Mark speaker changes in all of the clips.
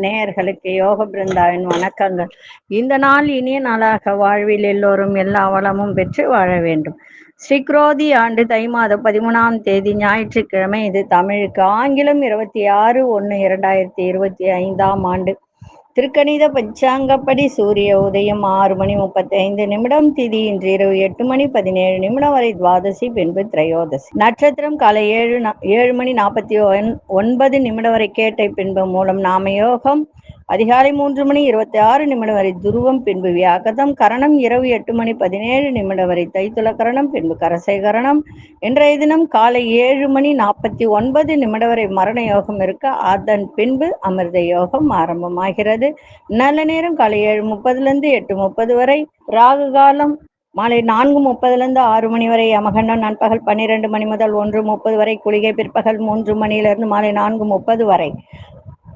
Speaker 1: நேயர்களுக்கு யோக பிருந்தாவின் வணக்கங்கள். இந்த நாள் இனிய நாளாக வாழ்வில் எல்லோரும் எல்லா வளமும் பெற்று வாழ வேண்டும். ஸ்ரீக்ரோதி ஆண்டு தை மாதம் பதிமூணாம் தேதி ஞாயிற்றுக்கிழமை இது தமிழுக்கு ஆங்கிலம் இருபத்தி ஆறு ஒன்று இரண்டாயிரத்தி இருபத்தி ஐந்தாம் ஆண்டு. திருக்கணித பஞ்சாங்கப்படி சூரிய உதயம் ஆறு மணி முப்பத்தி ஐந்து நிமிடம் திதி இன்று இரவு எட்டு மணி பதினேழு நிமிடம் வரை துவாதசி பின்பு திரையோதசி. நட்சத்திரம் காலை ஏழு நா- ஏழு மணி நாற்பத்தி ஒன் ஒன்பது நிமிடம் வரை கேட்டை பின்பு மூலம் நாம யோகம் அதிகாலை மூன்று மணி இருபத்தி ஆறு நிமிடம் வரை துருவம் பின்பு வியாகதம் கரணம் இரவு எட்டு மணி பதினேழு நிமிடம் வரை தைத்துல கரணம் பின்பு கரசை கரணம். இன்றைய தினம் காலை ஏழு மணி நாற்பத்தி ஒன்பது நிமிடம் வரை மரண யோகம் இருக்க அதன் பின்பு அமிர்த யோகம் ஆரம்பமாகிறது. நல்ல நேரம் காலை ஏழு முப்பதுல இருந்து எட்டு முப்பது வரை ராகு காலம் மாலை நான்கு முப்பதுல இருந்து ஆறு மணி வரை யமகண்டம் நண்பகல் பன்னிரெண்டு மணி முதல் ஒன்று முப்பது வரை குளிகை பிற்பகல் மூன்று மணியிலிருந்து மாலை நான்கு முப்பது வரை.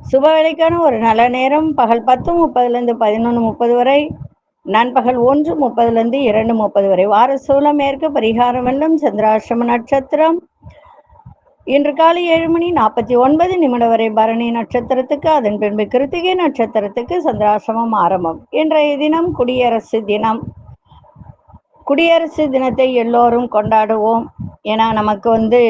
Speaker 1: சுப வேலைக்கான ஒரு நல்ல நேரம். பகல் பத்து முப்பதுலேருந்து பதினொன்று முப்பது வரை. நண்பகல் ஒன்று முப்பதுலேருந்து இரண்டு முப்பது வரை. வார சூலம் மேற்கு பரிகாரம் வெள்ளம் சந்திராசிரம நட்சத்திரம். இன்று காலை ஏழு மணி நாற்பத்தி ஒன்பது நிமிடம் வரை பரணி நட்சத்திரத்துக்கு அதன் பின்பு கிருத்திகை நட்சத்திரத்துக்கு சந்திராசிரமம் ஆரம்பம். இன்றைய தினம் குடியரசு தினம். குடியரசு தினத்தை எல்லோரும் கொண்டாடுவோம். ஏன்னா நமக்கு வந்து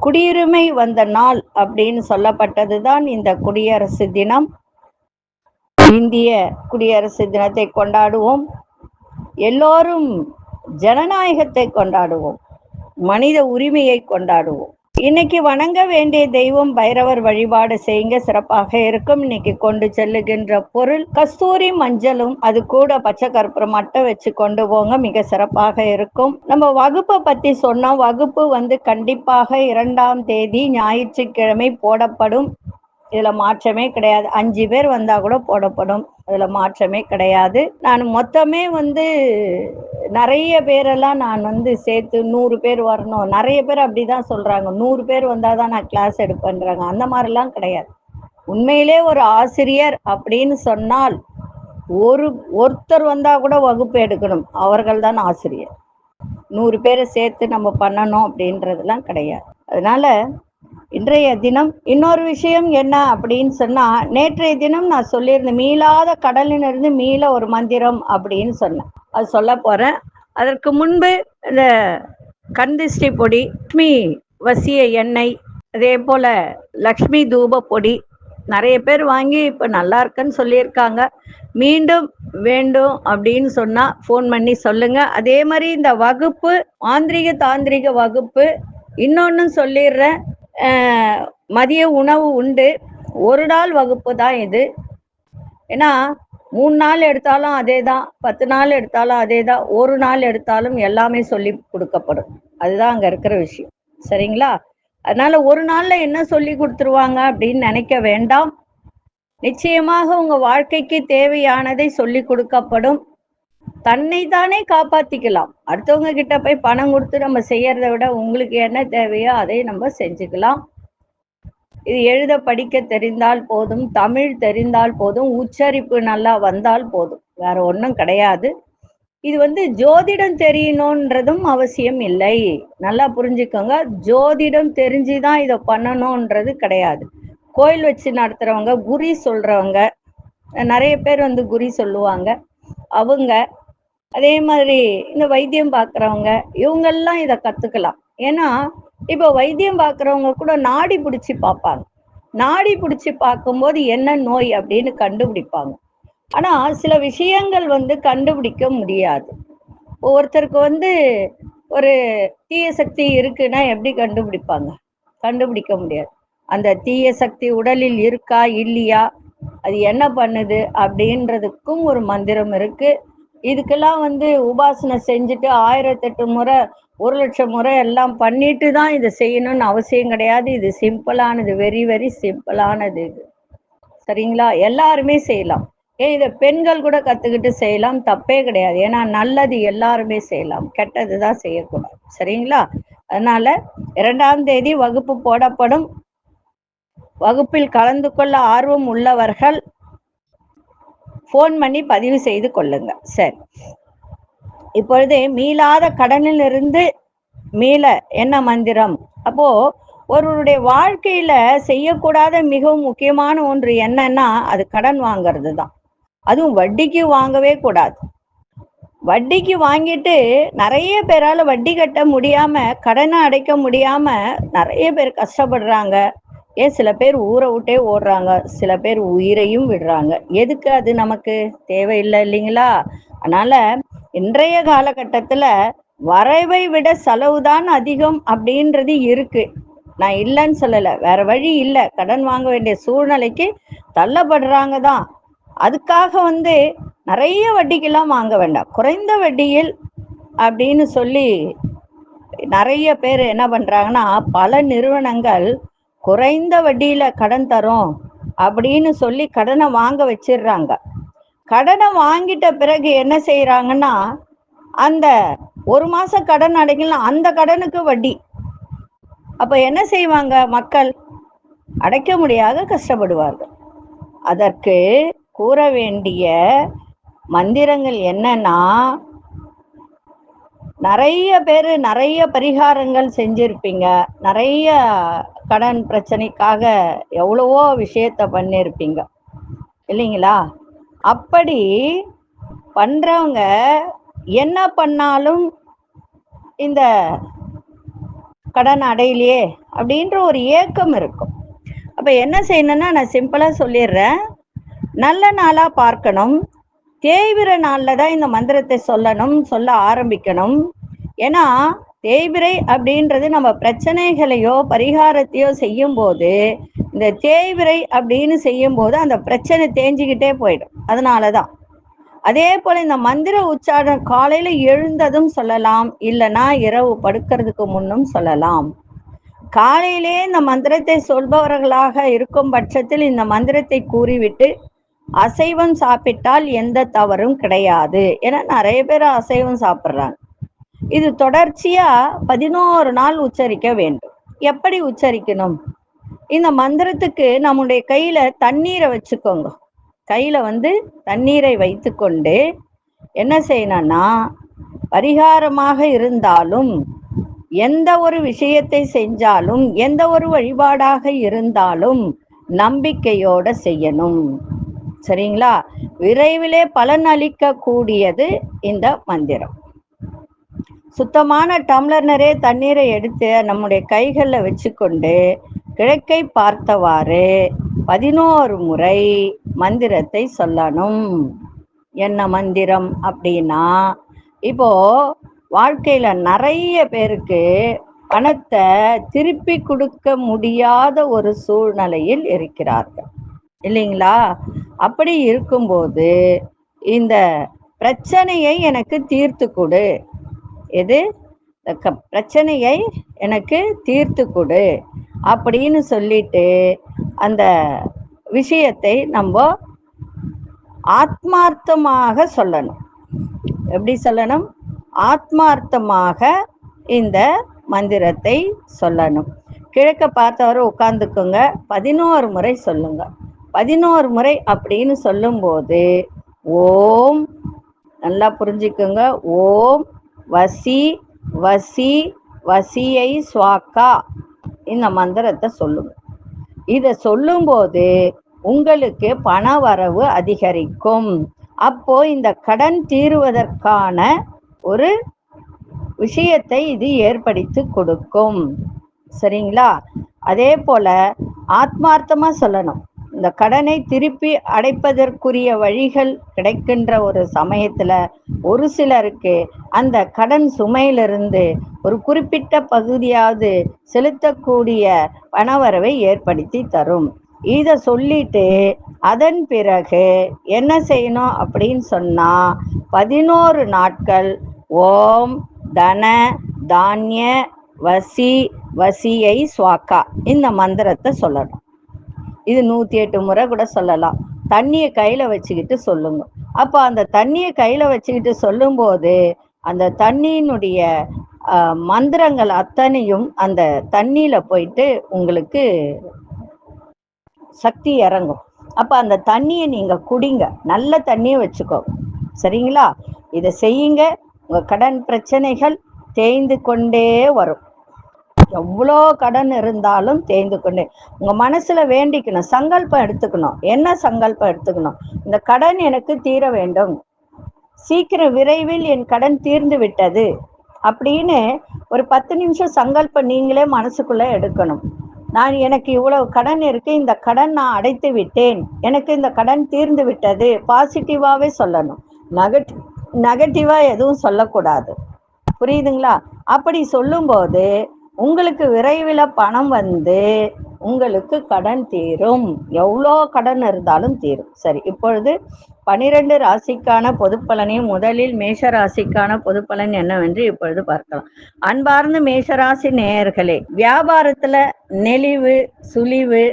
Speaker 1: குடியுரிமை வந்த நாள் அப்படின்னு சொல்லப்பட்டதுதான் இந்த குடியரசு தினம். இந்திய குடியரசு தினத்தை கொண்டாடுவோம். எல்லோரும் ஜனநாயகத்தை கொண்டாடுவோம். மனித உரிமையை கொண்டாடுவோம். இன்னைக்கு வணங்க வேண்டிய தெய்வம் பைரவர் வழிபாடு செய்யுங்க. சிறப்பாக இருக்கும். இன்னைக்கு கொண்டு செல்லுகின்ற பொருள் கஸ்தூரி மஞ்சளும் அது கூட பச்சை கற்பூரம் மட்டும் வச்சு கொண்டு போங்க. மிக சிறப்பாக இருக்கும். நம்ம வகுப்பை பத்தி சொன்னோம். வகுப்பு வந்து கண்டிப்பாக இரண்டாம் தேதி ஞாயிற்றுக்கிழமை போடப்படும். இதுல மாற்றமே கிடையாது. அஞ்சு பேர் வந்தா கூட போடப்படும். அதுல மாற்றமே கிடையாது. நான் மொத்தமே வந்து நிறைய பேரெல்லாம் நான் வந்து சேர்த்து நூறு பேர் வரணும். நிறைய பேர் அப்படிதான் சொல்றாங்க. நூறு பேர் வந்தாதான் நான் கிளாஸ் எடுப்பேன்றாங்க. அந்த மாதிரிலாம் கிடையாது. உண்மையிலே ஒரு ஆசிரியர் அப்படின்னு சொன்னால் ஒரு ஒருத்தர் வந்தா கூட வகுப்பு எடுக்கணும். அவர்கள் தான் ஆசிரியர். நூறு பேரை சேர்த்து நம்ம பண்ணணும் அப்படின்றதெல்லாம் கிடையாது. அதனால இன்றைய தினம் இன்னொரு விஷயம் என்ன அப்படின்னு சொன்னா நேற்றைய தினம் நான் சொல்லியிருந்தேன் மீளாத கடலிலிருந்து மீள ஒரு மந்திரம் அப்படின்னு சொன்னேன். அது சொல்ல போறேன். அதற்கு முன்பு இந்த கந்திஷ்டி பொடி லக்ஷ்மி வசிய எண்ணெய் அதே போல லக்ஷ்மி தூப பொடி நிறைய பேர் வாங்கி இப்போ நல்லா இருக்குன்னு சொல்லியிருக்காங்க. மீண்டும் வேண்டும் அப்படின்னு சொன்னா ஃபோன் பண்ணி சொல்லுங்க. அதே மாதிரி இந்த வகுப்பு ஆந்திரிக தாந்திரிக வகுப்பு இன்னொன்னு சொல்லிடுறேன். மதிய உணவு உண்டு. ஒரு நாள் வகுப்பு தான் இது. ஏன்னா மூணு நாள் எடுத்தாலும் அதே தான் பத்து நாள் எடுத்தாலும் அதே தான் ஒரு நாள் எடுத்தாலும் எல்லாமே சொல்லி கொடுக்கப்படும். அதுதான் அங்கே இருக்கிற விஷயம். சரிங்களா? அதனால ஒரு நாள்ல என்ன சொல்லி கொடுத்துருவாங்க அப்படின்னு நினைக்க வேண்டாம். நிச்சயமாக உங்க வாழ்க்கைக்கு தேவையானதை சொல்லி கொடுக்கப்படும். தன்னை தானே காப்பாத்திக்கலாம். அடுத்தவங்க கிட்ட போய் பணம் கொடுத்து நம்ம செய்யறத விட உங்களுக்கு என்ன தேவையோ அதை நம்ம செஞ்சுக்கலாம். இது எழுத படிக்க தெரிந்தால் போதும் தமிழ் தெரிந்தால் போதும் உச்சரிப்பு நல்லா வந்தால் போதும். வேற ஒன்றும் கிடையாது. இது வந்து ஜோதிடம் தெரியணுன்றதும் அவசியம் இல்லை. நல்லா புரிஞ்சுக்கோங்க. ஜோதிடம் தெரிஞ்சுதான் இதை பண்ணணுன்றது கிடையாது. கோயில் வச்சு நடத்துறவங்க குறி சொல்றவங்க நிறைய பேர் வந்து குறி சொல்லுவாங்க. அவங்க அதே மாதிரி இந்த வைத்தியம் பார்க்குறவங்க இவங்கெல்லாம் இதை கத்துக்கலாம். ஏன்னா இப்போ வைத்தியம் பார்க்குறவங்க கூட நாடி பிடிச்சி பார்ப்பாங்க. நாடி பிடிச்சி பார்க்கும்போது என்ன நோய் அப்படின்னு கண்டுபிடிப்பாங்க. ஆனா சில விஷயங்கள் வந்து கண்டுபிடிக்க முடியாது. ஒருத்தருக்கு வந்து ஒரு தீய சக்தி இருக்குன்னா எப்படி கண்டுபிடிப்பாங்க? கண்டுபிடிக்க முடியாது. அந்த தீய சக்தி உடலில் இருக்கா இல்லையா? அது என்ன பண்ணுது? அப்படின்றதுக்கும் ஒரு மந்திரம் இருக்கு. இதுக்கெல்லாம் வந்து உபாசனை செஞ்சுட்டு ஆயிரத்தெட்டு முறை ஒரு லட்சம் முறை எல்லாம் பண்ணிட்டு தான் இதை செய்யணும்னு அவசியம் கிடையாது. இது சிம்பிளானது வெரி வெரி சிம்பிளானது இது. சரிங்களா? எல்லாருமே செய்யலாம். ஏன் இதை பெண்கள் கூட கற்றுக்கிட்டு செய்யலாம்? தப்பே கிடையாது. ஏன்னா நல்லது எல்லாருமே செய்யலாம். கெட்டது தான் செய்யக்கூடாது. சரிங்களா? அதனால இரண்டாம் தேதி வகுப்பு போடப்படும். வகுப்பில் கலந்து கொள்ள ஆர்வம் உள்ளவர்கள் ஃபோன் பண்ணி பதிவு செய்து கொள்ளுங்க. சரி. இப்பொழுது மீளாத கடனிலிருந்து மீள என்ன மந்திரம்? அப்போ ஒருவருடைய வாழ்க்கையில செய்யக்கூடாத மிகவும் முக்கியமான ஒன்று என்னன்னா அது கடன் வாங்கிறது தான். அதுவும் வட்டிக்கு வாங்கவே கூடாது. வட்டிக்கு வாங்கிட்டு நிறைய பேரால வட்டி கட்ட முடியாம கடனை அடைக்க முடியாம நிறைய பேர் கஷ்டப்படுறாங்க. ஏன் சில பேர் ஊரை விட்டே ஓடுறாங்க. சில பேர் உயிரையும் விடுறாங்க. எதுக்கு அது நமக்கு தேவையில்லை இல்லைங்களா? அதனால இன்றைய காலகட்டத்துல வரவை விட செலவுதான் அதிகம் அப்படின்றது இருக்கு. நான் இல்லைன்னு சொல்லலை. வேற வழி இல்லை. கடன் வாங்க வேண்டிய சூழ்நிலைக்கு தள்ளப்படுறாங்க தான். அதுக்காக வந்து நிறைய வட்டிக்கெல்லாம் வாங்க வேண்டாம். குறைந்த வட்டியில் அப்படின்னு சொல்லி நிறைய பேர் என்ன பண்ணுறாங்கன்னா பல நிறுவனங்கள் குறைந்த வட்டியில கடன் தரும் அப்படின்னு சொல்லி கடனை வாங்க வச்சிடுறாங்க. கடனை வாங்கிட்ட பிறகு என்ன செய்யறாங்கன்னா அந்த ஒரு மாசம் கடன் அடைக்கலாம் அந்த கடனுக்கு வட்டி. அப்ப என்ன செய்வாங்க மக்கள்? அடைக்க முடியாத கஷ்டப்படுவார்கள். அதற்கு கூற வேண்டிய மந்திரங்கள் என்னன்னா நிறைய பேர் நிறைய பரிகாரங்கள் செஞ்சிருப்பீங்க. நிறைய கடன் பிரச்சனைக்காக எவ்வளவோ விஷயத்த பண்ணியிருப்பீங்க இல்லைங்களா? அப்படி பண்றவங்க என்ன பண்ணாலும் இந்த கடன் அடையிலையே அப்படின்ற ஒரு ஏக்கம் இருக்கும். அப்ப என்ன செய்யணும்னா நான் சிம்பிளா சொல்லிடுறேன். நல்ல நாளா பார்க்கணும். தேய்விர நாளில் தான் இந்த மந்திரத்தை சொல்லணும் சொல்ல ஆரம்பிக்கணும். ஏன்னா தேய்பிரை அப்படின்றது நம்ம பிரச்சனைகளையோ பரிகாரத்தையோ செய்யும் போது இந்த தேய்விரை அப்படின்னு செய்யும் போது அந்த பிரச்சனை தேஞ்சிக்கிட்டே போயிடும். அதனாலதான். அதே போல இந்த மந்திர உச்சாரணம் காலையில எழுந்ததும் சொல்லலாம் இல்லைன்னா இரவு படுக்கிறதுக்கு முன்னும் சொல்லலாம். காலையிலே இந்த மந்திரத்தை சொல்பவர்களாக இருக்கும் பட்சத்தில் இந்த மந்திரத்தை கூறிவிட்டு அசைவம் சாப்பிட்டால் எந்த தவறும் கிடையாது. ஏன்னா நிறைய பேர் அசைவம் சாப்பிட்றாங்க. இது தொடர்ச்சியா பதினோரு நாள் உச்சரிக்க வேண்டும். எப்படி உச்சரிக்கணும்? இந்த மந்திரத்துக்கு நம்முடைய கையில தண்ணீரை வச்சுக்கோங்க. கையில வந்து தண்ணீரை வைத்துக்கொண்டு என்ன செய்யணும்னா பரிகாரமாக இருந்தாலும் எந்த ஒரு விஷயத்தை செஞ்சாலும் எந்த ஒரு வழிபாடாக இருந்தாலும் நம்பிக்கையோட செய்யணும். சரிங்களா? விரைவிலே பலன் அளிக்க கூடியது இந்த மந்திரம். சுத்தமான டம்ளர் நிறைய தண்ணீரை எடுத்து நம்முடைய கைகளில் வச்சுக்கொண்டு கிழக்கை பார்த்தவாறு பதினோரு முறை மந்திரத்தை சொல்லணும். என்ன மந்திரம் அப்படின்னா இப்போ வாழ்க்கையில நிறைய பேருக்கு பணத்தை திருப்பி கொடுக்க முடியாத ஒரு சூழ்நிலையில் இருக்கிறார்கள். இல்லைங்களா? அப்படி இருக்கும்போது இந்த பிரச்சனையை எனக்கு தீர்த்து கொடு. எது? க- பிரச்சனையை எனக்கு தீர்த்து கொடு அப்படின்னு சொல்லிட்டு அந்த விஷயத்தை நம்ம ஆத்மார்த்தமாக சொல்லணும். எப்படி சொல்லணும்? ஆத்மார்த்தமாக இந்த மந்திரத்தை சொல்லணும். கிழக்க பார்த்தவரை உட்காந்துக்குங்க பதினோரு முறை சொல்லுங்க. பதினோரு முறை அப்படின்னு சொல்லும்போது ஓம் நல்லா புரிஞ்சுக்குங்க. ஓம் வசி வசி வசியை ஸ்வாக்கா இந்த மந்திரத்தை சொல்லுங்க. இதை சொல்லும்போது உங்களுக்கு பண வரவு அதிகரிக்கும். அப்போ இந்த கடன் தீருவதற்கான ஒரு விஷயத்தை இது ஏற்படுத்தி கொடுக்கும். சரிங்களா? அதே போல ஆத்மார்த்தமா சொல்லணும். இந்த கடனை திருப்பி அடைப்பதற்குரிய வழிகள் கிடைக்கின்ற ஒரு சமயத்துல ஒரு சிலருக்கு அந்த கடன் சுமையிலிருந்து ஒரு குறிப்பிட்ட பகுதியாவது செலுத்தக்கூடிய பணவரவை ஏற்படுத்தி தரும். இதை சொல்லிட்டு அதன் பிறகு என்ன செய்யணும் அப்படின்னு சொன்னா பதினோரு நாட்கள் ஓம் தன தானிய வசி வசியை ஸ்வாக்கா இந்த மந்திரத்தை சொல்லணும். இது நூத்தி எட்டு முறை கூட சொல்லலாம். தண்ணியை கையில வச்சுக்கிட்டு சொல்லுங்க. அப்ப அந்த தண்ணியை கையில வச்சுக்கிட்டு சொல்லும்போது அந்த தண்ணியினுடைய மந்திரங்கள் அத்தனையும் அந்த தண்ணியில போயிட்டு உங்களுக்கு சக்தி இறங்கும். அப்ப அந்த தண்ணியை நீங்க குடிங்க. நல்ல தண்ணியை வச்சுக்கோ. சரிங்களா? இதை செய்யுங்க. உங்க கடன் பிரச்சனைகள் தேய்ந்து கொண்டே வரும். எவ்வளோ கடன் இருந்தாலும் தேய்ந்து கொண்டே உங்க மனசுல வேண்டிக்கணும் சங்கல்பம் எடுத்துக்கணும். என்ன சங்கல்பம் எடுத்துக்கணும்? இந்த கடன் எனக்கு தீர வேண்டும். சீக்கிரம் விரைவில் என் கடன் தீர்ந்து விட்டது அப்படின்னு ஒரு பத்து நிமிஷம் சங்கல்பம் நீங்களே மனசுக்குள்ள எடுக்கணும். நான் எனக்கு இவ்வளவு கடன் இருக்கு இந்த கடன் நான் அடைத்து விட்டேன். எனக்கு இந்த கடன் தீர்ந்து விட்டது. பாசிட்டிவாவே சொல்லணும். நெகட்டிவ் நெகட்டிவா எதுவும் சொல்லக்கூடாது. புரியுதுங்களா? அப்படி சொல்லும்போது உங்களுக்கு விரைவில் பணம் வந்து உங்களுக்கு கடன் தீரும். எவ்வளோ கடன் இருந்தாலும் தீரும். சரி இப்பொழுது பனிரெண்டு ராசிக்கான பொதுப்பலனையும் முதலில் மேஷ ராசிக்கான பொதுப்பலன் என்னவென்று இப்பொழுது பார்க்கலாம். அன்பார்ந்த மேஷராசி நேயர்களே வியாபாரத்துல நெளிவு சுழிவு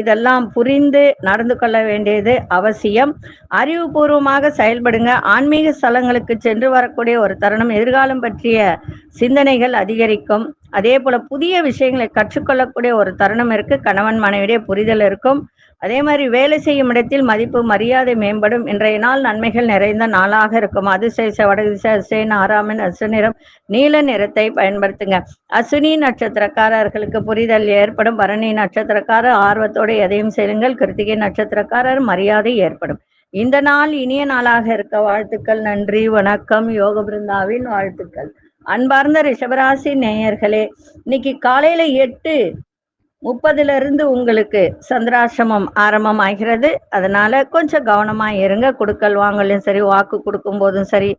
Speaker 1: இதெல்லாம் புரிந்து நடந்து கொள்ள வேண்டியது அவசியம். அறிவுபூர்வமாக செயல்படுங்க. ஆன்மீக ஸ்தலங்களுக்கு சென்று வரக்கூடிய ஒரு தருணம் எதிர்காலம் பற்றிய சிந்தனைகள் அதிகரிக்கும். அதே போல புதிய விஷயங்களை கற்றுக்கொள்ளக்கூடிய ஒரு தருணம் இருக்கு. கணவன் மனைவிடைய புரிதல் இருக்கும். அதே மாதிரி வேலை செய்யும் இடத்தில் மதிப்பு மரியாதை மேம்படும். இன்றைய நாள் நன்மைகள் நிறைந்த நாளாக இருக்கும். அதிசேஷ வடதிசை அசேன் ஆறாமன் அசுநிறம் நீல நிறத்தை பயன்படுத்துங்க. அசுனி நட்சத்திரக்காரர்களுக்கு புரிதல் ஏற்படும். பரணி நட்சத்திரக்காரர் ஆர்வத்தோடு எதையும் செய்யுங்கள். கிருத்திகை நட்சத்திரக்காரர் மரியாதை ஏற்படும். இந்த நாள் இனிய நாளாக இருக்க வாழ்த்துக்கள். நன்றி வணக்கம். யோக பிருந்தாவின் வாழ்த்துக்கள். அன்பார்ந்த ரிஷபராசி நேயர்களே இன்னைக்கு காலையில எட்டு முப்பதுல இருந்து உங்களுக்கு சந்திராசிரமம் ஆரம்பம் ஆகிறது அதனால கொஞ்சம் கவனமா இருங்க. கொடுக்கல் வாங்கலையும் சரி வாக்கு கொடுக்கும் போதும் சரி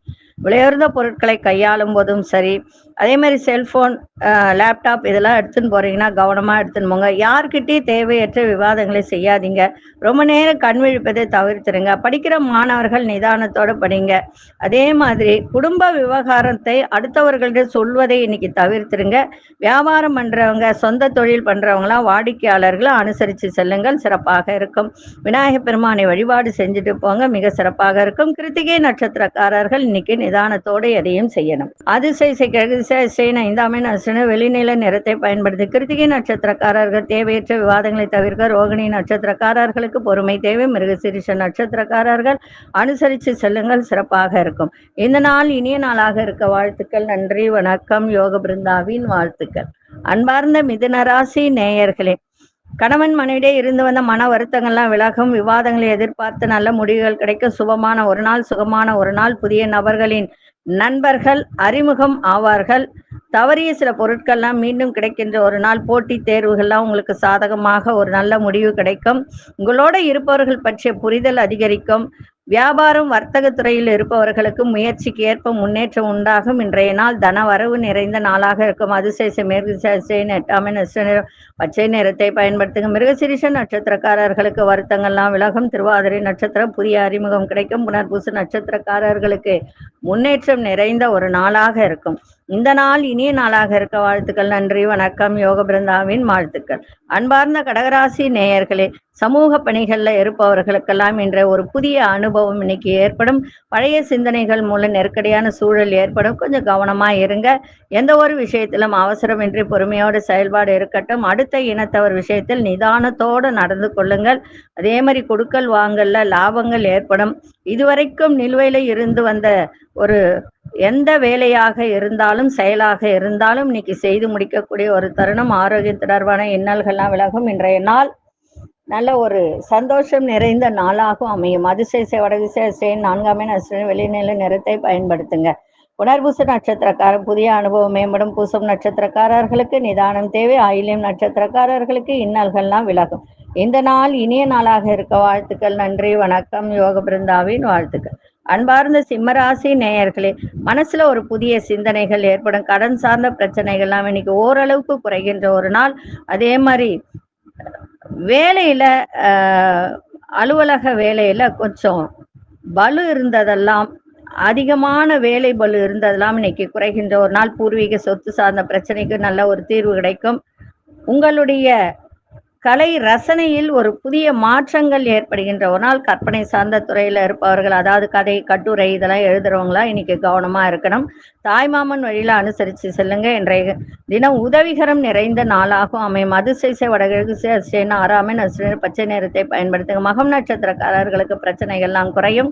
Speaker 1: விலையுறந்த பொருட்களை கையாளும் போதும் சரி. அதே மாதிரி செல்போன் லேப்டாப் இதெல்லாம் எடுத்துன்னு போறீங்கன்னா கவனமா எடுத்துன்னு போங்க. யார்கிட்டயும் தேவையற்ற விவாதங்களை செய்யாதீங்க. ரொம்ப நேரம் கண் விழிப்பதை தவிர்த்துருங்க. படிக்கிற மாணவர்கள் நிதானத்தோட படிங்க. அதே மாதிரி குடும்ப விவகாரத்தை அடுத்தவர்களிடம் சொல்வதை இன்னைக்கு தவிர்த்துருங்க. வியாபாரம் பண்றவங்க சொந்த தொழில் பண்றவங்களாம் வாடிக்கையாளர்களை அனுசரித்து செல்லுங்கள். சிறப்பாக இருக்கும். விநாயகப் பெருமானை வழிபாடு செஞ்சுட்டு போங்க. மிக சிறப்பாக இருக்கும். கிருத்திகை நட்சத்திரக்காரர்கள் இன்னைக்கு நிதானத்தோடு எதையும் செய்யணும். அதிசய கிழக்கு சேன ஐந்தாமே நட்சத்திர வெளிநில நிறத்தை பயன்படுத்தி கிருத்திகை நட்சத்திரக்காரர்கள் தேவையற்ற விவாதங்களை தவிர்க்க ரோகிணி நட்சத்திரக்காரர்களுக்கு பொறுமை தேவை மிருகசிரிஷ நட்சத்திரக்காரர்கள் அனுசரித்து செல்லுங்கள் சிறப்பாக இருக்கும். இந்த நாள் இனிய நாளாக இருக்க வாழ்த்துக்கள் நன்றி வணக்கம் யோக பிருந்தாவின் வாழ்த்துக்கள். அன்பார்ந்த மிதுனராசி நேயர்களே கணவன் மனைவிடே இருந்து வந்த மன வருத்தங்கள்லாம் விலகும். விவாதங்களை எதிர்பார்த்து நல்ல முடிவுகள் கிடைக்கும் சுபமான ஒரு நாள் சுகமான ஒரு நாள். புதிய நபர்களின் நண்பர்கள் அறிமுகம் ஆவார்கள். தவறிய சில பொருட்கள்லாம் மீண்டும் கிடைக்கின்ற ஒரு நாள். போட்டி தேர்வுகள்லாம் உங்களுக்கு சாதகமாக ஒரு நல்ல முடிவு கிடைக்கும். உங்களோட இருப்பவர்கள் பற்றிய புரிதல் அதிகரிக்கும். வியாபாரம் வர்த்தக துறையில் இருப்பவர்களுக்கு முயற்சிக்கு ஏற்ப முன்னேற்றம் உண்டாகும். இன்றைய நாள் தன வரவு நிறைந்த நாளாக இருக்கும். அதிசேஷ மேற்கு நெட்டாமை நிறம் பச்சை நிறத்தை பயன்படுத்துங்க மிருகசிரிஷ நட்சத்திரக்காரர்களுக்கு வருத்தங்கள்லாம் விலகும். திருவாதிரை நட்சத்திரம் புதிய அறிமுகம் கிடைக்கும். புனர்பூச நட்சத்திரக்காரர்களுக்கு முன்னேற்றம் நிறைந்த ஒரு நாளாக இருக்கும். இந்த நாள் இனிய நாளாக இருக்க வாழ்த்துக்கள் நன்றி வணக்கம் யோக பிருந்தாவின் வாழ்த்துக்கள். அன்பார்ந்த கடகராசி நேயர்களே சமூக பணிகளில் இருப்பவர்களுக்கெல்லாம் என்ற ஒரு புதிய அனுபவம் இன்னைக்கு ஏற்படும். பழைய சிந்தனைகள் மூலம் நெருக்கடியான சூழல் ஏற்படும். கொஞ்சம் கவனமா இருங்க. எந்த ஒரு விஷயத்திலும் அவசரமின்றி பொறுமையோடு செயல்பாடு இருக்கட்டும். அடுத்த இனத்தவர் விஷயத்தில் நிதானத்தோடு நடந்து கொள்ளுங்கள். அதே மாதிரி கொடுக்கல் வாங்கல்ல லாபங்கள் ஏற்படும். இதுவரைக்கும் நிலுவையில இருந்து வந்த ஒரு எந்த வேலையாக இருந்தாலும் செயலாக இருந்தாலும் இன்னைக்கு செய்து முடிக்கக்கூடிய ஒரு தருணம். ஆரோக்கியம் தொடர்பான இன்னல்கள்லாம் விலகும். இன்றைய நாள் நல்ல ஒரு சந்தோஷம் நிறைந்த நாளாகவும் அமையும். அதிசய வடதிசை நான்காமே நட்சத்திரம் வெளிநில நிறத்தை பயன்படுத்துங்க. புனர்பூச நட்சத்திரக்காரர் புதிய அனுபவம் மேம்படும். பூசம் நட்சத்திரக்காரர்களுக்கு நிதானம் தேவை. ஆயிலியம் நட்சத்திரக்காரர்களுக்கு இன்னல்கள்லாம் விலகும். இந்த நாள் இனிய நாளாக இருக்க வாழ்த்துக்கள். நன்றி வணக்கம். யோக பிருந்தாவின் வாழ்த்துக்கள். அன்பார்ந்த சிம்மராசி நேயர்களே மனசுல ஒரு புதிய சிந்தனைகள் ஏற்படும். கடன் சார்ந்த பிரச்சனைகள்லாம் இன்னைக்கு ஓரளவுக்கு குறைகின்ற ஒரு நாள். அதே மாதிரி வேலையில அலுவலக வேலையில கொஞ்சம் பலு இருந்ததெல்லாம் அதிகமான வேலை பலு இருந்ததெல்லாம் இன்னைக்கு குறைகின்ற ஒரு நாள். பூர்வீக சொத்து சார்ந்த பிரச்சனைக்கு நல்ல ஒரு தீர்வு கிடைக்கும். உங்களுடைய கலை ரசனையில் ஒரு புதிய மாற்றங்கள் ஏற்படுகின்ற ஒரு நாள். கற்பனை சார்ந்த துறையில இருப்பவர்கள் அதாவது கதை கட்டுரை இதெல்லாம் எழுதுறவங்களா இன்னைக்கு கவனமா இருக்கணும். தாய்மாமன் வழியில அனுசரித்து செல்லுங்க. இன்றைய தினம் உதவிகரம் நிறைந்த நாளாகும் அமையும். அதிசய வடகிழக்கு அஸ்டேன் ஆறாமன் அஸ்டேன் பச்சை நேரத்தை பயன்படுத்துங்க. மகம் நட்சத்திரக்காரர்களுக்கு பிரச்சனைகள்லாம் குறையும்.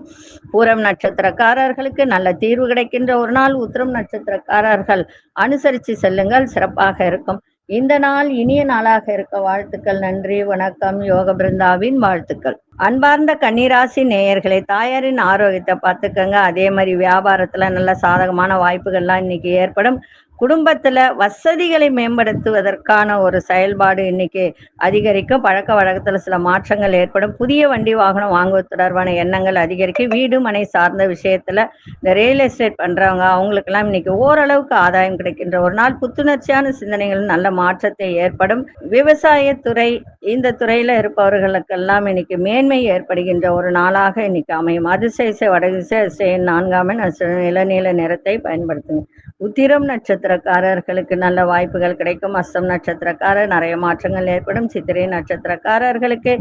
Speaker 1: பூரம் நட்சத்திரக்காரர்களுக்கு நல்ல தீர்வு கிடைக்கின்ற ஒரு நாள். உத்திரம் நட்சத்திரக்காரர்கள் அனுசரித்து செல்லுங்கள். சிறப்பாக இருக்கும். இந்த நாள் இனிய நாளாக இருக்க வாழ்த்துக்கள் நன்றி வணக்கம் யோக பிருந்தாவின் வாழ்த்துக்கள். அன்பார்ந்த கன்னிராசி நேயர்களை தாயாரின் ஆரோக்கியத்தை பார்த்துக்கங்க. அதே மாதிரி வியாபாரத்தில் நல்ல சாதகமான வாய்ப்புகள்லாம் இன்னைக்கு ஏற்படும். குடும்பத்தில் வசதிகளை மேம்படுத்துவதற்கான ஒரு செயல்பாடு இன்னைக்கு அதிகரிக்கும். பழக்க வழக்கத்தில் சில மாற்றங்கள் ஏற்படும். புதிய வண்டி வாகனம் வாங்குவது தொடர்பான எண்ணங்கள் அதிகரிக்கும். வீடு மனை சார்ந்த விஷயத்தில் இந்த ரியல் எஸ்டேட் பண்ணுறவங்க அவங்களுக்கெல்லாம் இன்னைக்கு ஓரளவுக்கு ஆதாயம் கிடைக்கின்ற ஒரு நாள். புத்துணர்ச்சியான சிந்தனைகள் நல்ல மாற்றத்தை ஏற்படும். விவசாயத்துறை இந்த துறையில் இருப்பவர்களுக்கெல்லாம் இன்னைக்கு மேன் மேன்மை ஏற்படுகின்ற ஒரு நாளாக இன்னைக்கு அமையும். அதிசய வடதிசை நான்காம் இளநீல நிறத்தை பயன்படுத்துங்க. உத்திரம் நட்சத்திரக்காரர்களுக்கு நல்ல வாய்ப்புகள் கிடைக்கும். அஸ்தம் நட்சத்திரக்காரர் நிறைய மாற்றங்கள் ஏற்படும். சித்திரை நட்சத்திரக்காரர்களுக்கு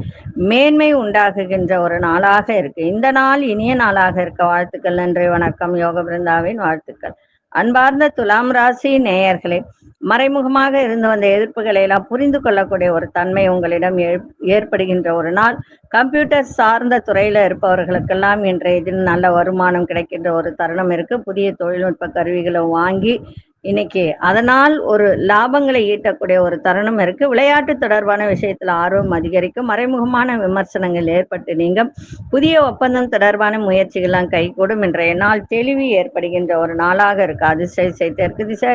Speaker 1: மேன்மை உண்டாகுகின்ற ஒரு நாளாக இருக்கு. இந்த நாள் இனிய நாளாக இருக்க. வாழ்த்துக்கள் நன்றி வணக்கம். யோக பிருந்தாவின் வாழ்த்துக்கள். அன்பார்ந்த துலாம் ராசி நேயர்களே மறைமுகமாக இருந்து வந்த எதிர்ப்புகளை எல்லாம் புரிந்து கொள்ளக்கூடிய ஒரு தன்மை உங்களிடம் ஏற்படுகின்ற ஒரு நாள். கம்ப்யூட்டர் சார்ந்த துறையில இருப்பவர்களுக்கெல்லாம் இன்றைய இதில் நல்ல வருமானம் கிடைக்கின்ற ஒரு தருணம் இருக்கு. புதிய தொழில்நுட்ப கருவிகளை வாங்கி இன்னைக்கு. அதனால் ஒரு லாபங்களை ஈட்டக்கூடிய ஒரு தருணம் இருக்கு. விளையாட்டு தொடர்பான விஷயத்துல ஆர்வம் அதிகரிக்கும். மறைமுகமான விமர்சனங்கள் ஏற்பட்டு நீங்க புதிய ஒப்பந்தம் தொடர்பான முயற்சிகள்லாம் கைகூடும். இன்றைய நாள் தெளிவு ஏற்படுகின்ற ஒரு நாளாக இருக்கு. அதிசய தெற்கு திசை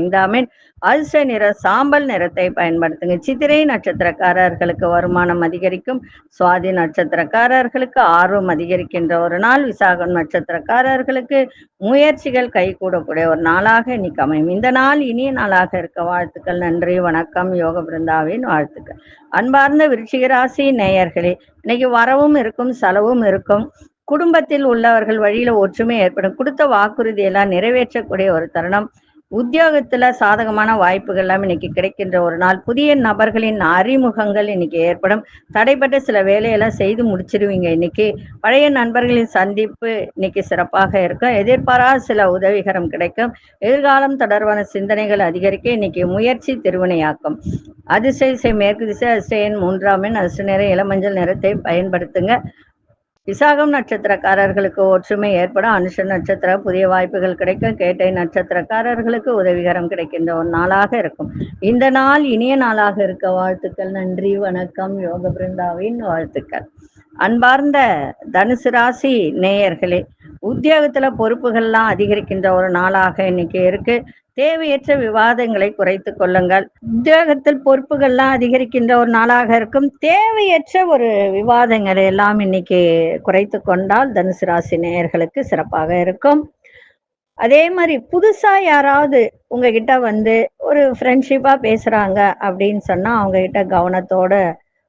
Speaker 1: ஐந்தாமின் அதிர்ஷ்ட நிற சாம்பல் நிறத்தை பயன்படுத்துங்க. சித்திரை நட்சத்திரக்காரர்களுக்கு வருமானம் அதிகரிக்கும். சுவாதி நட்சத்திரக்காரர்களுக்கு ஆர்வம் அதிகரிக்கின்ற ஒரு நாள். விசாகம் நட்சத்திரக்காரர்களுக்கு முயற்சிகள் கைகூடக்கூடிய ஒரு நாளாக இன்னைக்கு அமையும். இந்த நாள் இனிய நாளாக இருக்க வாழ்த்துக்கள் நன்றி வணக்கம் யோக பிருந்தாவின் வாழ்த்துக்கள். அன்பார்ந்த விருச்சிகராசி நேயர்களே இன்னைக்கு வரவும் இருக்கும் செலவும் இருக்கும். குடும்பத்தில் உள்ளவர்கள் வழியில ஒற்றுமை ஏற்படும். கொடுத்த வாக்குறுதியெல்லாம் நிறைவேற்றக்கூடிய ஒரு தருணம். உத்தியோகத்துல சாதகமான வாய்ப்புகள் எல்லாம் இன்னைக்கு கிடைக்கின்ற ஒரு நாள். புதிய நபர்களின் அறிமுகங்கள் இன்னைக்கு ஏற்படும். தடைப்பட்ட சில வேலையெல்லாம் செய்து முடிச்சிருவீங்க இன்னைக்கு. பழைய நண்பர்களின் சந்திப்பு இன்னைக்கு சிறப்பாக இருக்கும். எதிர்பாராத சில உதவிகரம் கிடைக்கும். எதிர்காலம் தொடர்பான சிந்தனைகள் அதிகரிக்க இன்னைக்கு முயற்சி திருவினையாக்கும். அதிசய மேற்கு திசை அதிசயன் மூன்றாம் எண் அதிர்ஷ்ட நிற இளமஞ்சள் நிறத்தை பயன்படுத்துங்க. விசாகம் நட்சத்திரக்காரர்களுக்கு ஒற்றுமை ஏற்படும் அனுஷ நட்சத்திர புதிய வாய்ப்புகள் கிடைக்கும். கேட்டை நட்சத்திரக்காரர்களுக்கு உதவிகரம் கிடைக்கின்ற ஒரு நாளாக இருக்கும். இந்த நாள் இனிய நாளாக இருக்க வாழ்த்துக்கள். நன்றி வணக்கம். யோக பிருந்தாவின் வாழ்த்துக்கள். அன்பார்ந்த தனுசு ராசி நேயர்களே உத்தியோகத்துல பொறுப்புகள்லாம் அதிகரிக்கின்ற ஒரு நாளாக இன்னைக்கு இருக்கு. தேவையற்ற விவாதங்களை குறைத்து கொள்ளுங்கள். உத்தியோகத்தில் பொறுப்புகள்லாம் அதிகரிக்கின்ற ஒரு நாளாக இருக்கும். தேவையற்ற ஒரு விவாதங்களை எல்லாம் இன்னைக்கு குறைத்து கொண்டால் தனுசு ராசி நேயர்களுக்கு சிறப்பாக இருக்கும். அதே மாதிரி புதுசா யாராவது உங்ககிட்ட வந்து ஒரு ஃப்ரெண்ட்ஷிப்பா பேசுறாங்க அப்படின்னு சொன்னா அவங்க கிட்ட கவனத்தோட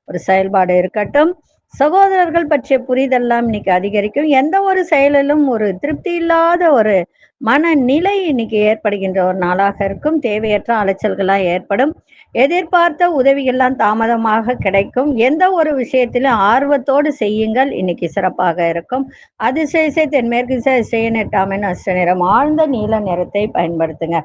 Speaker 1: ஒரு செயல்பாடு இருக்கட்டும். சகோதரர்கள் பற்றிய புரிதெல்லாம் இன்னைக்கு அதிகரிக்கும். எந்த ஒரு செயலிலும் ஒரு திருப்தி இல்லாத ஒரு மனநிலை இன்னைக்கு ஏற்படுகின்ற ஒரு நாளாக இருக்கும். தேவையற்ற அலைச்சல்களாக ஏற்படும். எதிர்பார்த்த உதவிகள்லாம் தாமதமாக கிடைக்கும். எந்த ஒரு விஷயத்திலும் ஆர்வத்தோடு செய்யுங்கள். இன்னைக்கு சிறப்பாக இருக்கும். அதிசய தென்மேற்கு திசை எட்டாமின் அஷ்ட நிறம் ஆழ்ந்த நீல நிறத்தை பயன்படுத்துங்க.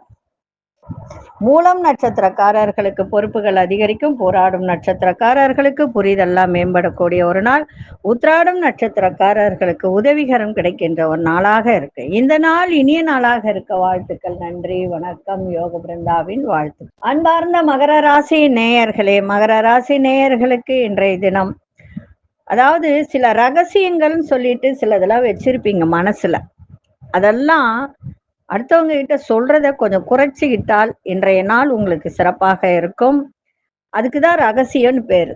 Speaker 1: மூலம் நட்சத்திரக்காரர்களுக்கு பொறுப்புகள் அதிகரிக்கும் போராடும் நட்சத்திரக்காரர்களுக்கு புரிதெல்லாம் மேம்படக்கூடிய ஒரு நாள். உத்ராடும் நட்சத்திரக்காரர்களுக்கு உதவிகரம் கிடைக்கின்ற ஒரு நாளாக இருக்கு. இந்த நாள் இனிய நாளாக இருக்க வாழ்த்துக்கள். நன்றி வணக்கம். யோக பிருந்தாவின் வாழ்த்து அன்பார்ந்த மகர ராசி நேயர்களே மகர ராசி நேயர்களுக்கு இன்றைய தினம் அதாவது சில ரகசியங்கள்னு சொல்லிட்டு சிலதெல்லாம் வச்சிருப்பீங்க மனசுல. அதெல்லாம் அடுத்தவங்க கிட்ட சொல்றத கொஞ்சம் குறைச்சிக்கிட்டால் இன்றைய நாள் உங்களுக்கு சிறப்பாக இருக்கும். அதுக்கு தான் ரகசியம்னு பேர்.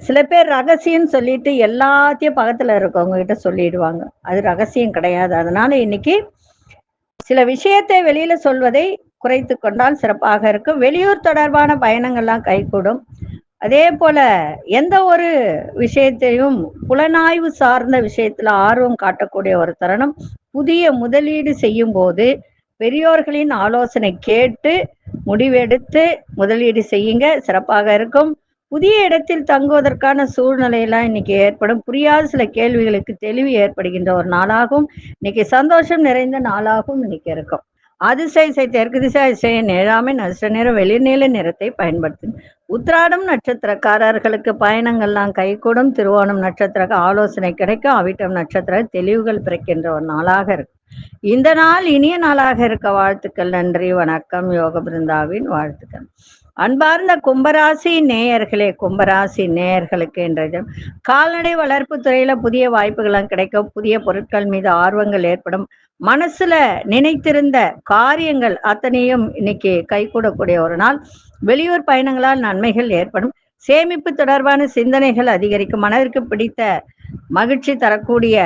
Speaker 1: சில பேர் ரகசியம்னு சொல்லிட்டு எல்லாத்தையும் பக்கத்துல இருக்கவங்க கிட்ட சொல்லிடுவாங்க. அது ரகசியம் கிடையாது. அதனால இன்னைக்கு சில விஷயத்தை வெளியில சொல்வதை குறைத்து கொண்டால் சிறப்பாக இருக்கும். வெளியூர் தொடர்பான பயணங்கள்லாம் கைகூடும். அதே போல எந்த ஒரு விஷயத்தையும் புலனாய்வு சார்ந்த விஷயத்துல ஆர்வம் காட்டக்கூடிய ஒரு தருணம் புதிய முதலீடு செய்யும் போது பெரியோர்களின் ஆலோசனை கேட்டு முடிவெடுத்து முதலீடு செய்யுங்க. சிறப்பாக இருக்கும். புதிய இடத்தில் தங்குவதற்கான சூழ்நிலையெல்லாம் இன்னைக்கு ஏற்படும். புரியாத சில கேள்விகளுக்கு தெளிவு ஏற்படுகின்ற ஒரு நாளாகவும் இன்னைக்கு சந்தோஷம் நிறைந்த நாளாகவும் இன்னைக்கு இருக்கும். அதிசய தெற்கு திசை அதிசய நேழாமை நஷ்ட நிற வெளிநீல நிறத்தை பயன்படுத்தும் உத்ராடம் நட்சத்திரக்காரர்களுக்கு பயணங்கள்லாம் கைகூடும். திருவோணம் நட்சத்திர ஆலோசனை கிடைக்கும். அவிட்டம் நட்சத்திர தெளிவுகள் பிறக்கின்ற ஒரு நாளாக இருக்கும். இந்த நாள் இனிய நாளாக இருக்க வாழ்த்துக்கள் நன்றி வணக்கம் யோக பிருந்தாவின் வாழ்த்துக்கள். அன்பார்ந்த கும்பராசி நேயர்களே கும்பராசி நேயர்களுக்கு இன்றைய கால்நடை வளர்ப்பு துறையில புதிய வாய்ப்புகள்லாம் கிடைக்கும். புதிய பொருட்கள் மீது ஆர்வங்கள் ஏற்படும். மனசுல நினைத்திருந்த காரியங்கள் அத்தனையும் இன்னைக்கு கைகூடக்கூடிய ஒரு நாள். வெளியூர் பயணங்களால் நன்மைகள் ஏற்படும். சேமிப்பு தொடர்பான சிந்தனைகள் அதிகரிக்கும். மனதிற்கு பிடித்த மகிழ்ச்சி தரக்கூடிய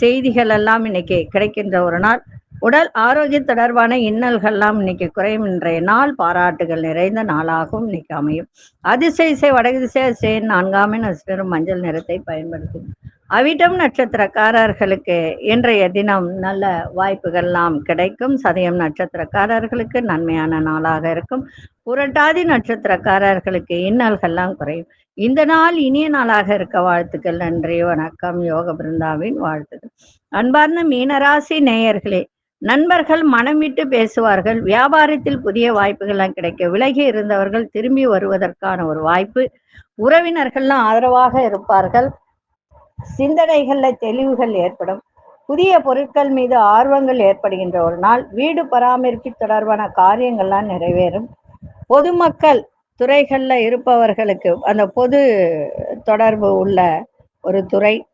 Speaker 1: செய்திகள் எல்லாம் இன்னைக்கு கிடைக்கின்ற ஒரு நாள். உடல் ஆரோக்கியம் தொடர்பான இன்னல்கள்லாம் இன்னைக்கு குறையும். இன்றைய நாள் பாராட்டுகள் நிறைந்த நாளாகவும் இன்னைக்கு அமையும். அதிசய இசை வடகிசை திசை நான்காமே நட்சத்திரம் மஞ்சள் நிறத்தை பயன்படுத்தும். அவிட்டம் நட்சத்திரக்காரர்களுக்கு இன்றைய தினம் நல்ல வாய்ப்புகள்லாம் கிடைக்கும். சதயம் நட்சத்திரக்காரர்களுக்கு நன்மையான நாளாக இருக்கும். புரட்டாதி நட்சத்திரக்காரர்களுக்கு இன்னல்கள்லாம் குறையும். இந்த நாள் இனிய நாளாக இருக்க வாழ்த்துக்கள் நன்றி வணக்கம். யோக பிருந்தாவின் வாழ்த்துக்கள். அன்பார்ந்த மீனராசி நேயர்களே நண்பர்கள் மனம் விட்டு பேசுவார்கள். வியாபாரத்தில் புதிய வாய்ப்புகள்லாம் கிடைக்க விலகி இருந்தவர்கள் திரும்பி வருவதற்கான ஒரு வாய்ப்பு. உறவினர்கள்லாம் ஆதரவாக இருப்பார்கள். சிந்தனைகள்ல தெளிவுகள் ஏற்படும். புதிய பொருட்கள் மீது ஆர்வங்கள் ஏற்படுகின்ற ஒரு நாள் வீடு பராமரிப்பு தொடர்பான காரியங்கள்லாம் நிறைவேறும். பொதுமக்கள் துறைகளில் இருப்பவர்களுக்கு அந்த பொது தொடர்பு உள்ள ஒரு துறை.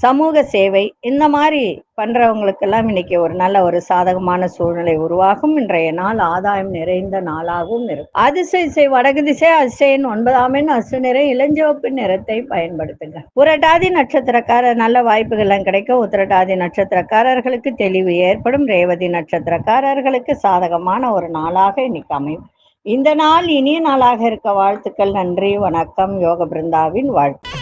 Speaker 1: சமூக சேவை இந்த மாதிரி பண்றவங்களுக்கெல்லாம் இன்னைக்கு ஒரு நல்ல ஒரு சாதகமான சூழ்நிலை உருவாகும். இன்றைய நாள் ஆதாயம் நிறைந்த நாளாகவும் இருக்கும். அதிசய திசை வடகு திசை அதிசயன் ஒன்பதாம் எண் அசு நிறை இளஞ்சிவப்பு நிறத்தை பயன்படுத்துங்க. புரட்டாதி நட்சத்திரக்காரர் நல்ல வாய்ப்புகள்லாம் கிடைக்கும் உத்திரட்டாதி நட்சத்திரக்காரர்களுக்கு தெளிவு ஏற்படும். ரேவதி நட்சத்திரக்காரர்களுக்கு சாதகமான ஒரு நாளாக இன்னைக்கு அமையும். இந்த நாள் இனிய நாளாக இருக்க வாழ்த்துக்கள் நன்றி வணக்கம் யோக பிருந்தாவின் வாழ்த்து.